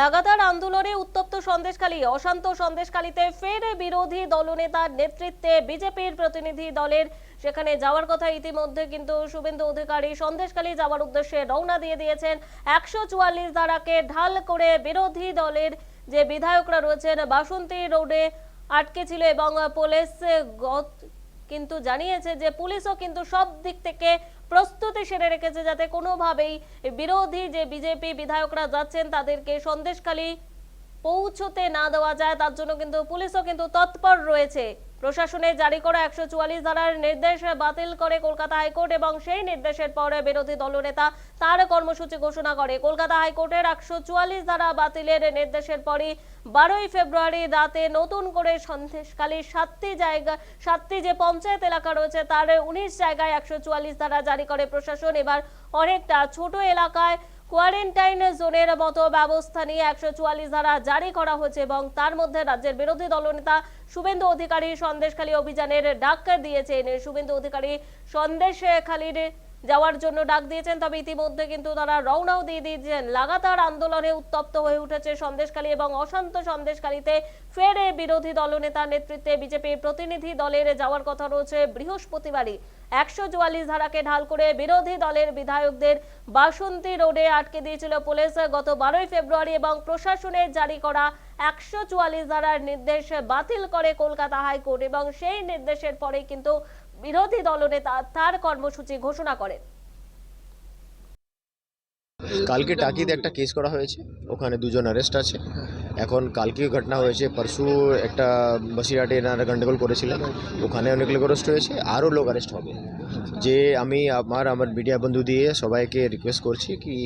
লাগাতার আন্দোলনে উত্তপ্ত সন্দেশখালী, অশান্ত সন্দেশখালীতে ফের বিরোধী দলনেতার নেতৃত্বে বিজেপির প্রতিনিধি দলের সেখানে যাওয়ার কথা ইতিমধ্যে কিন্তু শুভেন্দু অধিকারী সন্দেশখালী যাওয়ার উদ্দেশ্যে রওনা দিয়ে দিয়েছেন। একশো চুয়াল্লিশ ধারাকে ঢাল করে বিরোধী দলের যে বিধায়করা রয়েছেন, বাসন্তী রোডে আটকে ছিল এবং পুলিশ কিন্তু জানিয়েছে যে পুলিশও কিন্তু সব দিক থেকে প্রস্তুতি সেরে রেখেছে যাতে কোনোভাবেই বিরোধী যে বিজেপি বিধায়করা যাচ্ছেন তাদেরকে সন্দেশখালী পৌঁছতে না দেওয়া যায়, তার জন্য কিন্তু পুলিশও কিন্তু তৎপর রয়েছে। প্রশাসনের জারি করা একশো চুয়াল্লিশ ধারার নির্দেশ বাতিল করে কলকাতা হাইকোর্ট এবং সেই নির্দেশের পরে বিরোধী দলনেতা তার কর্মসূচি ঘোষণা করে। কলকাতা হাইকোর্টের একশো চুয়াল্লিশ ধারা বাতিলের নির্দেশের পরই বারোই ফেব্রুয়ারি রাতে নতুন করে সন্দেশখালীর সাতটি জায়গা, সাতটি যে পঞ্চায়েত এলাকা রয়েছে তার উনিশ জায়গায় একশো চুয়াল্লিশ ধারা জারি করে প্রশাসন। এবার অনেকটা ছোট এলাকায় কোয়ারেন্টাইন জোনের মতো ব্যবস্থা নিয়ে একশো চুয়াল্লিশ ধারা জারি করা হয়েছে এবং তার মধ্যে রাজ্যের বিরোধী দলনেতা শুভেন্দু অধিকারী সন্দেশখালী অভিযানের ডাক দিয়েছেন। শুভেন্দু অধিকারী সন্দেশখালীর যাওয়ার জন্য ডাক দিয়েছেন, তবে ইতিমধ্যে কিন্তু তারা রওনাও দিয়ে দিয়েছেন। লাগাতার আন্দোলনে উত্তপ্ত হয়ে উঠেছে সন্দেশখালী এবং অশান্ত সন্দেশখালীতে ফের বিরোধী দলনেতার নেতৃত্বে বিজেপির প্রতিনিধি দলের যাওয়ার কথা রয়েছে বৃহস্পতিবারই। একশো চুয়াল্লিশ ধারাকে ঢাল করে বিরোধী দলের বিধায়কদের বাসন্তী রোডে আটকে দিয়েছিল পুলিশ। গত বারোই ফেব্রুয়ারি এবং প্রশাসনের জারি করা একশো চুয়াল্লিশ ধারার নির্দেশ বাতিল করে কলকাতা হাইকোর্ট এবং সেই নির্দেশের পরে কিন্তু বিরোধী দলনেতা তার কর্মসূচি ঘোষণা করেন। কালকে টাকিতে একটা কেস করা হয়েছে, ওখানে দুজন অ্যারেস্ট আছে। এখন কালকে ঘটনা হয়েছে, পরশু একটা বসিরহাটে এনারা গন্ডগোল করেছিলেন, ওখানে অনেক লোক অ্যারেস্ট হয়েছে, আরও লোক অ্যারেস্ট হবে। যে আমি, আমার আমার মিডিয়া বন্ধু দিয়ে সবাইকে রিকোয়েস্ট করছি কি,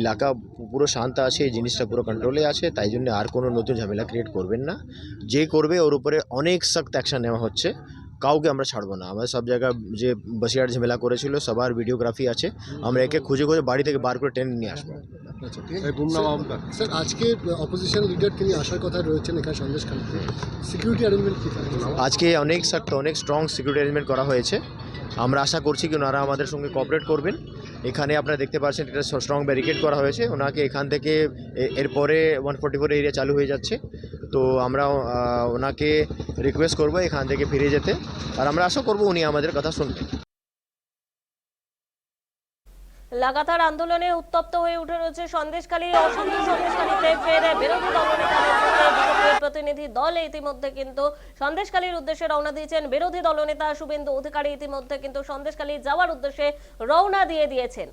এলাকা পুরো শান্ত আছে, এই জিনিসটা পুরো কন্ট্রোলে আছে, তাই জন্য আর কোনো নতুন ঝামেলা ক্রিয়েট করবেন না। যে করবে, ওর উপরে অনেক সখ্ত অ্যাকশন নেওয়া হচ্ছে। কাউকে আমরা ছাড়বো না। আমরা সব জায়গায় যে বসিরহাট ঝামেলা করেছিল সবার ভিডিওগ্রাফি আছে। আমরা একে খুঁজে খুঁজে বাড়ি থেকে বার করে টেনে নিয়ে আসব। আচ্ছা, স্যার, আজকে অপোজিশন লিডার তিনি আসার কথা রয়েছেন এখানে সন্দেশখালীতে সিকিউরিটি অ্যারেঞ্জমেন্ট কী আজকে অনেক শক্ত অনেক স্ট্রং সিকিউরিটি অ্যারেঞ্জমেন্ট করা হয়েছে। আমরা আশা করছি কি ওনারা আমাদের সঙ্গে কোঅপারেট করবেন। এখানে আপনারা দেখতে পাচ্ছেন এটা স্ট্রং ব্যারিকেড করা হয়েছে। ওনাকে এখান থেকে এ- এরপরে ওয়ান ফোর্টি ফোর এরিয়া চালু হয়ে যাচ্ছে। তো আমরা ওনাকে রিকোয়েস্ট করব এখান থেকে ফিরে যেতে। আর আমরা আশা করব উনি আমাদের কথা শুনবেন লাগাতার আন্দোলনে উত্তপ্ত হয়ে উঠে রয়েছে সন্দেশখালী অশান্ত সন্দেশখালীতে প্রতিনিধি দল ইতিমধ্যে কিন্তু সন্দেশখালীর উদ্দেশ্যে রওনা দিয়েছেন। বিরোধী দলনেতা শুভেন্দু অধিকারী ইতিমধ্যে কিন্তু সন্দেশখালী যাওয়ার উদ্দেশ্যে রওনা দিয়ে দিয়েছেন।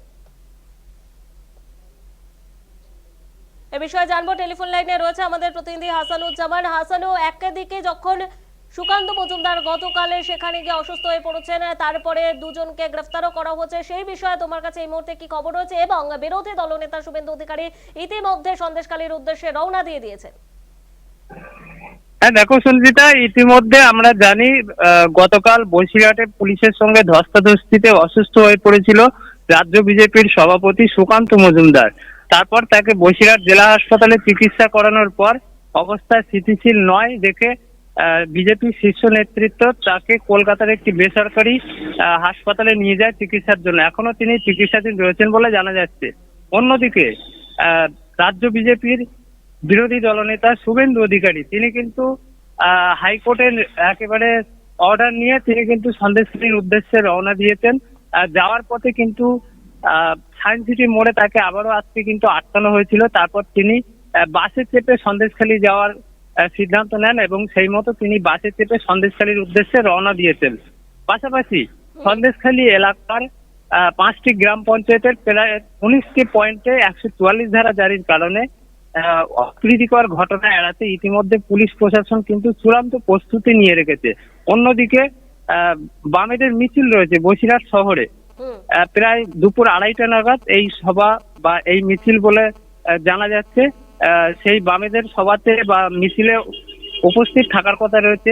বিষয়ে জানব। টেলিফোন লাইনে রয়েছে আমাদের প্রতিনিধি হাসানুজ্জামান। হাসানু একদিকে যখন সুকান্ত মজুমদার গতকালে সেখানে গিয়ে অসুস্থ হয়ে পড়েছেন, তারপরে দুজনকে গ্রেফতারও করা হচ্ছে, সেই বিষয়ে তোমার কাছে এই মুহূর্তে কি খবর রয়েছে? এবং বিরোধী দলনেতা শুভেন্দু অধিকারী ইতিমধ্যে সন্দেশকালীর উদ্দেশ্যে রওনা দিয়ে দিয়েছেন। হ্যাঁ দেখো সঞ্জিতা ইতিমধ্যে আমরা জানি গতকাল বসিরহাটে পুলিশের সঙ্গে ধস্তাধস্তিতে অসুস্থ হয়ে পড়েছিল রাজ্য বিজেপির সভাপতি সুকান্ত মজুমদার। তারপর তাকে বসিরহাট জেলা হাসপাতালে চিকিৎসা করানোর পর অবস্থা স্থিতিশীল নয়, দেখে বিজেপি শীর্ষ নেতৃত্ব তাকে কলকাতার একটি বেসরকারি হাসপাতালে নিয়ে যায় চিকিৎসার জন্য। এখনও তিনি চিকিৎসাধীন রয়েছেন বলে জানা যাচ্ছে। অন্যদিকে রাজ্য বিজেপির বিরোধী দলনেতা শুভেন্দু অধিকারী, তিনি কিন্তু হাইকোর্টের একেবারে অর্ডার নিয়ে তিনি কিন্তু সন্দেশখালীর উদ্দেশ্যে রওনা দিয়েছেন। যাওয়ার পথে কিন্তু সায়েন্স সিটি মোড়ে তাকে আবারও আজকে কিন্তু আটকানো হয়েছিল। তারপর তিনি বাসে চেপে সন্দেশখালী যাওয়ার সিদ্ধান্ত নেন এবং সেই মতো তিনি বাসে চেপে সন্দেশখালীর উদ্দেশ্যে রওনা দিয়েছেন। পাশাপাশি সন্দেশখালী এলাকার পাঁচটি গ্রাম পঞ্চায়েতের প্রায় উনিশটি পয়েন্টে একশো চুয়াল্লিশ ধারা জারির কারণে অপ্রীতিকর ঘটনা এড়াতে ইতিমধ্যে পুলিশ প্রশাসন কিন্তু চূড়ান্ত প্রস্তুতি নিয়ে রেখেছে। অন্যদিকে বামেদের মিছিল রয়েছে বসিরহাট শহরে। প্রায় দুপুর আড়াইটা নাগাদ এই সভা বা এই মিছিল বলে জানা যাচ্ছে। সেই বামেদের সভাতে বা মিছিলে উপস্থিত থাকার কথা রয়েছে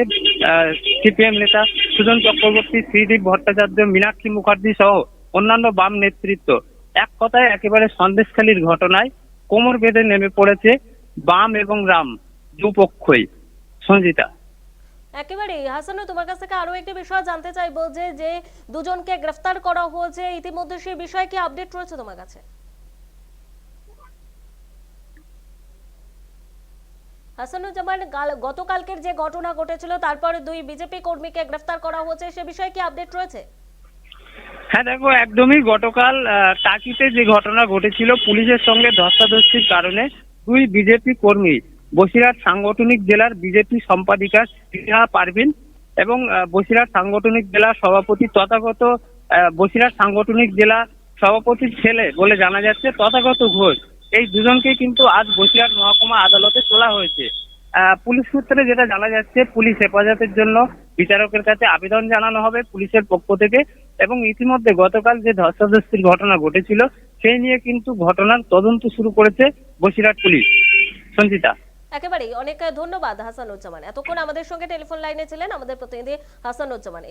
সিপিএম নেতা সুজন চক্রবর্তী, শ্রীদীপ ভট্টাচার্য, মীনাক্ষী মুখার্জি সহ অন্যান্য বাম নেতৃত্ব। এক কথায় একেবারে সন্দেশখালীর ঘটনায় কোমর বেঁধে নেমে পড়েছে বাম এবং রাম দুপক্ষই। সঞ্জিতা। একেবারেই। হাসানু, তোমার কাছ থেকে আরও একটি বিষয় জানতে চাইব যে যে দুজনকে গ্রেফতার করা হয়েছে, ইতিমধ্যে সেই বিষয়ে কি আপডেট রয়েছে তোমার কাছে? হাসানুজ্জামান গতকালকের যে ঘটনা ঘটেছিল, তারপরে দুই বিজেপি কর্মীকে গ্রেফতার করা হয়েছে, সে বিষয়ে কি আপডেট রয়েছে? হ্যাঁ দেখো, একদমই গতকাল টাকিতে যে ঘটনা ঘটেছিল, পুলিশের সঙ্গে ধস্তাধস্তির কারণে দুই বিজেপি কর্মী বসিরহাট সাংগঠনিক জেলার বিজেপি সম্পাদিকা স্নেহা পারভিন এবং বসিরহাট সাংগঠনিক জেলা সভাপতি তথাগত বসিরহাট সাংগঠনিক জেলা সভাপতির ছেলে বলে জানা যাচ্ছে তথাগত ঘোষ। এই দুজনকে কিন্তু আজ বসিরহাট মহকুমা আদালতে তোলা হয়েছে। পুলিশ সূত্রে যেটা জানা যাচ্ছে, পুলিশ হেফাজতের জন্য বিচারকের কাছে আবেদন জানানো হবে পুলিশের পক্ষ থেকে এবং ইতিমধ্যে গতকাল যে ধস্তাধস্তির ঘটনা ঘটেছিল, সেই নিয়ে কিন্তু ঘটনার তদন্ত শুরু করেছে বসিরহাট পুলিশ। সঞ্চিতা। একেবারেই। অনেক ধন্যবাদ হাসানুজ্জামান। এতক্ষণ আমাদের সঙ্গে টেলিফোন লাইনে ছিলেন আমাদের প্রতিনিধি হাসানুজ্জামান।